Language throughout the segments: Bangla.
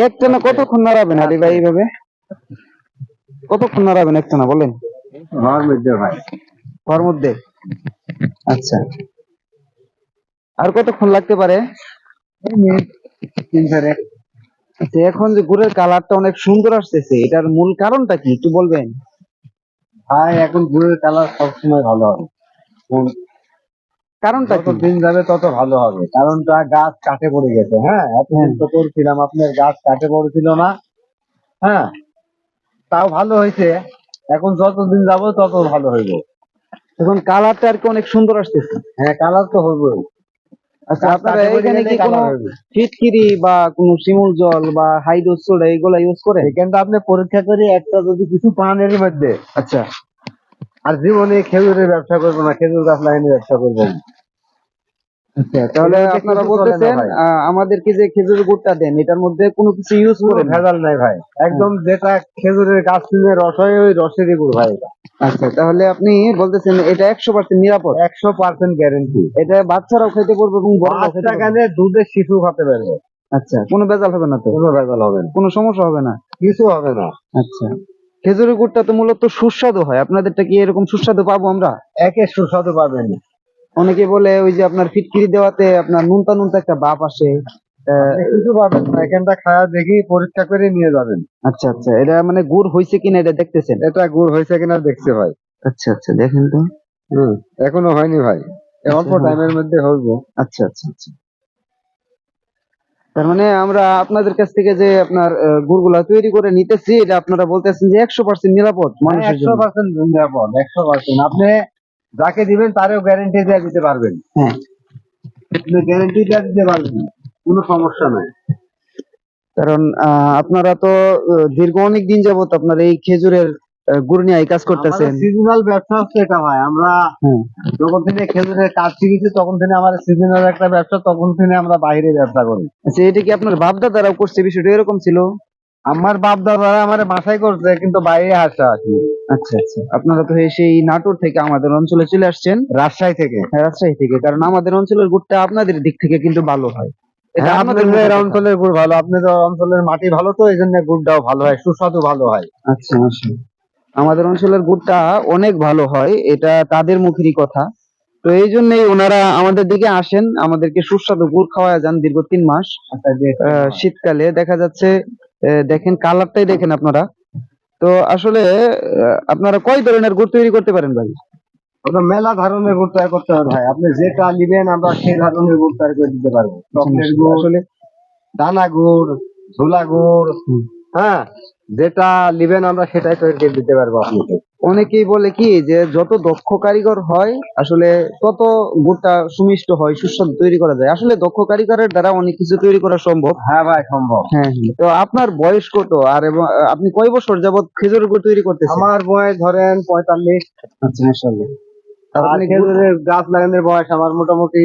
একটানা কতক্ষণ নাড়াবেন আলী ভাই এইভাবে? কতক্ষণ নাড়াবেন একটানা বলেন? হওয়ার মধ্যে ভাই। ঘর মধ্যে? আচ্ছা। আর কতক্ষণ লাগতে পারে? আচ্ছা এখন যে গুড়ের কালারটা অনেক সুন্দর আসতেছে এটার মূল কারণটা কি একটু বলবেন? ভাই এখন গুড়ের কালার সবসময় ভালো কোন- কারণটা যত দিন যাবে তত ভালো হবে। কারণটা গাছ কাটে পড়ে গেছে হ্যাঁ? এতদিন তো করছিলাম আপনার গাছ কাটে পড়েছিল না হ্যাঁ? তাও ভালো হয়েছে। এখন যত দিন যাব তত ভালো হইব। এখন কালারটা আর কি অনেক সুন্দর আসতেছে। হ্যাঁ কালার তো হইবই। আচ্ছা আপনারা এখানে কি কোনো ফিটকিরি বা কোনো শিমুল জল বা হাইড্রোস সোডা এগুলা ইউজ করে এখানটা আপনি পরীক্ষা করে একটা যদি কিছু পান এর মধ্যে। আচ্ছা। আর জীবনে খেজুরের ব্যবসা করব না খেজুর গাছ লাইনে ব্যবসা করব। না। আচ্ছা তাহলে আপনারা বলতেছেন আমাদেরকে যে খেজুর গুড়টা দেন এটার মধ্যে কোনো কিছু ইউজ করে ভেজাল নাই ভাই। একদম যেটা খেজুরের গাছ থেকে রস হয় ওই রসেরই গুড় ভাই আচ্ছা তাহলে আপনি বলতেছেন এটা একশো পার্সেন্ট নিরাপদ? একশো পার্সেন্ট গ্যারেন্টি এটা বাচ্চারাও খেতে পারবে এবং পাঁচটা কানে দুধের শিশু খেতে পারবে। আচ্ছা কোনো ভেজাল হবে না তো? কোনো ভেজাল হবে না। কোনো সমস্যা হবে না? কিছু হবে না। আচ্ছা খেজুরের গুড়টা তো মূলত সুস্বাদু হয়। আপনাদেরটা কি এরকম সুস্বাদু পাবো আমরা? একে সুস্বাদু পাবেন অনেকে বলে ওই যে আপনার ফিটকিরি দেওয়াতে আপনার নুনতা নুনতা একটা বাপ আসে। কিছু পাবেন না এখানটা খাওয়া দেখি পরীক্ষা করে নিয়ে যাবেন। আচ্ছা আচ্ছা এটা মানে গুড় হয়েছে কিনা এটা দেখতেছেন? এটা গুড় হয়েছে কিনা দেখতে ভাই আচ্ছা আচ্ছা দেখেন তো। হুম এখনও হয়নি ভাই। অল্প আচ্ছা, টাইমের মধ্যে হইব। আচ্ছা আচ্ছা আচ্ছা। তার মানে আমরা আপনাদের কাছ থেকে যে আপনার গুড়গুলা তৈরি করে নিতেছি এটা আপনারা বলতেছেন যে একশো পার্সেন্ট নিরাপদ মানুষের একশো জন্য পার্সেন্ট নিরাপদ একশো পার্সেন্ট আপনি যাকে দিবেন তারও গ্যারেন্টি দিয়ে দিতে পারবেন। হ্যাঁ। গ্যারেন্টি দিয়ে দিতে পারবেন কোনো সমস্যা নাই। কারণ আপনারা তো দীর্ঘ অনেক দিন যাবত আপনার এই খেজুরের গুড় নিয়ে এই কাজ করতেছেন। সিজনাল ব্যবসা হচ্ছে এটা ভাই। আমরা হ্যাঁ। যখন থেকে খেজুরের কাজ শিখেছি তখন থেকে আমাদের সিজনাল একটা ব্যবসা তখন থেকে আমরা বাইরে ব্যবসা করি। আচ্ছা এটা কি আপনার বাপদা দ্বারাও করছে? বিষয়টা এরকম ছিল? আমার বাপ দাদারা আমার বাসায় করছে কিন্তু বাইরে আসা আসি আচ্ছা আচ্ছা। আপনারা তো এই সেই নাটোর থেকে আমাদের অঞ্চলে চলে আসছেন। রাজশাহী থেকে। হ্যাঁ, রাজশাহী থেকে কারণ আমাদের অঞ্চলের গুড়টা আপনাদের দিক থেকে কিন্তু ভালো হয়। এটা হ্যাঁ, আপনাদের। অঞ্চলের গুড় ভালো আপনাদের অঞ্চলের মাটি ভালো তো এই জন্য গুড়টাও ভালো হয় সুস্বাদু ভালো হয়। আচ্ছা আচ্ছা। আমাদের অঞ্চলের গুড়টা অনেক ভালো হয় এটা তাদের মুখেরই কথা। তো এই জন্যই ওনারা আমাদের দিকে আসেন আমাদেরকে সুস্বাদু গুড় খাওয়া যান দীর্ঘ তিন মাস। আচ্ছা, শীতকালে দেখা যাচ্ছে দেখেন কালারটাই দেখেন আপনারা। তো আসলে আপনারা কয় ধরনের গুড় তৈরি করতে পারেন ভাই? আমরা মেলা ধরনের গুড় তৈরি করতে হবে ভাই। আপনি যেটা নেবেন আমরা সেই ধরনের গুড় তৈরি করে দিতে পারব। চকলেট গুড় আসলে দানা গুড় ঝোলা গুড় হ্যাঁ যেটা নেবেন আমরা সেটাই তৈরি করে দিতে পারব আপনাকে। অনেকেই বলে কি যে যত দক্ষ কারিগর হয় আসলে তত গুড়টা সুমিষ্ট হয় সুস্বাদু তৈরি করা যায়। আসলে দক্ষ কারিগরের দ্বারা অনেক কিছু তৈরি করা সম্ভব। হ্যাঁ ভাই সম্ভব। হ্যাঁ হ্যাঁ। তো আপনার বয়স কত? আর এবং আপনি কয় বছর যাবত খেজুর গুড় তৈরি করতেছেন? আমার বয়স ধরেন পঁয়তাল্লিশ। আচ্ছা মাশাআল্লাহ। আপনি খেজুরের গাছ লাগানোর বয়স আমার মোটামুটি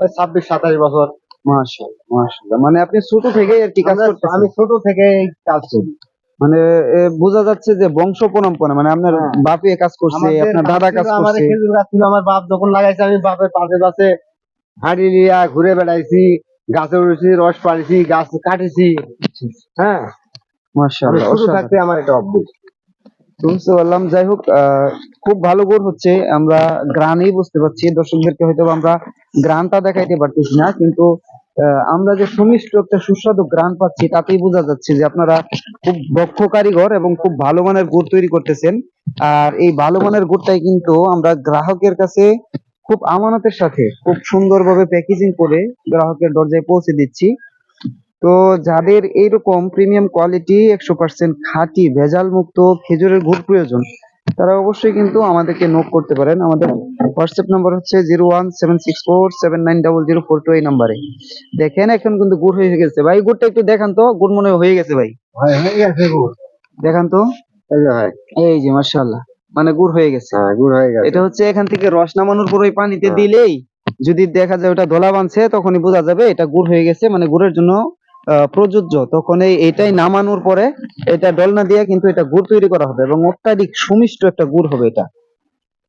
ছাব্বিশ সাতাশ বছর। মাশাআল্লাহ মাশাআল্লাহ। মানে আপনি ছোট থেকেই আর কি কাজ আমি ছোট থেকে কাজ করি। মানে বোঝা যাচ্ছে যে বংশ পরম্পরা মানে আপনার হ্যাঁ। বাপে কাজ করছে আপনার দাদা কাজ করছে। খেজুর গাছ ছিল আমার বাপ যখন লাগাইছে আমি বাপের পাশে পাশে হাঁড়ি লিয়া ঘুরে বেড়াইছি গাছে উঠেছি রস পাড়িছি গাছ কাটেছি। হ্যাঁ। আমি মাশাআল্লাহ। ছোট থাকতে আমার এটা অভ্যেস বুঝতে পারলাম। যাই হোক আহ, খুব ভালো গুড় হচ্ছে আমরা গ্রানেই বুঝতে পারছি। দর্শকদেরকে হয়তো আমরা গ্রানটা দেখাইতে পারতেছি না কিন্তু আমরা যে সুমিষ্ট একটা সুস্বাদু গ্রান পাচ্ছি, তাতেই বোঝা যাচ্ছে যে আপনারা খুব দক্ষ কারিগর এবং খুব ভালো মানের গুড় তৈরি করতেছেন। আর এই ভালো মানের গুড়টাই কিন্তু আমরা গ্রাহকের কাছে খুব আমানতের সাথে, খুব সুন্দরভাবে প্যাকেজিং করে গ্রাহকের দরজায় পৌঁছে দিচ্ছি। তো যাদের এইরকম প্রিমিয়াম কোয়ালিটি একশো পার্সেন্ট খাঁটি ভেজাল মুক্ত খেজুরের গুড় প্রয়োজন তারা অবশ্যই কিন্তু আমাদেরকে নোট করতে পারেন। আমাদের হোয়াটসঅ্যাপ নাম্বার হচ্ছে zero one seven six four seven nine double zero four two এই নাম্বারে দেখেন এখন কিন্তু গুড় হয়ে গেছে। ভাই গুড়টা একটু দেখান তো। গুড় মনে হয়ে গেছে ভাই। ভাই দেখান তো। এই যে ভাই। এই যে মার্শাল্লাহ মানে গুড় হয়ে গেছে। হ্যাঁ গুড় হয়ে গেছে। এটা হচ্ছে এখান থেকে রস নামানোর পর ওই পানিতে হ্যাঁ। দিলেই যদি দেখা যায় ওটা দোলা বানছে তখনই বোঝা যাবে এটা গুড় হয়ে গেছে। মানে গুড়ের জন্য প্রযোজ্য। তখন এই এটাই নামানোর পরে এটা ডলনা দিয়ে কিন্তু এটা গুড় তৈরি করা হবে এবং অত্যাধিক সুমিষ্ট একটা গুড় হবে এটা।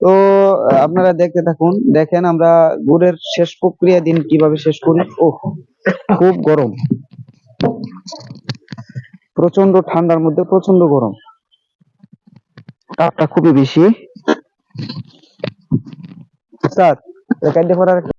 তো আপনারা দেখতে থাকুন, দেখেন আমরা গুড়ের শেষ প্রক্রিয়া দিন কীভাবে শেষ করি। ও খুব গরম। প্রচণ্ড ঠান্ডার মধ্যে প্রচণ্ড গরম। তাপটা খুবই বেশি। স্যার কাইন্ডে করার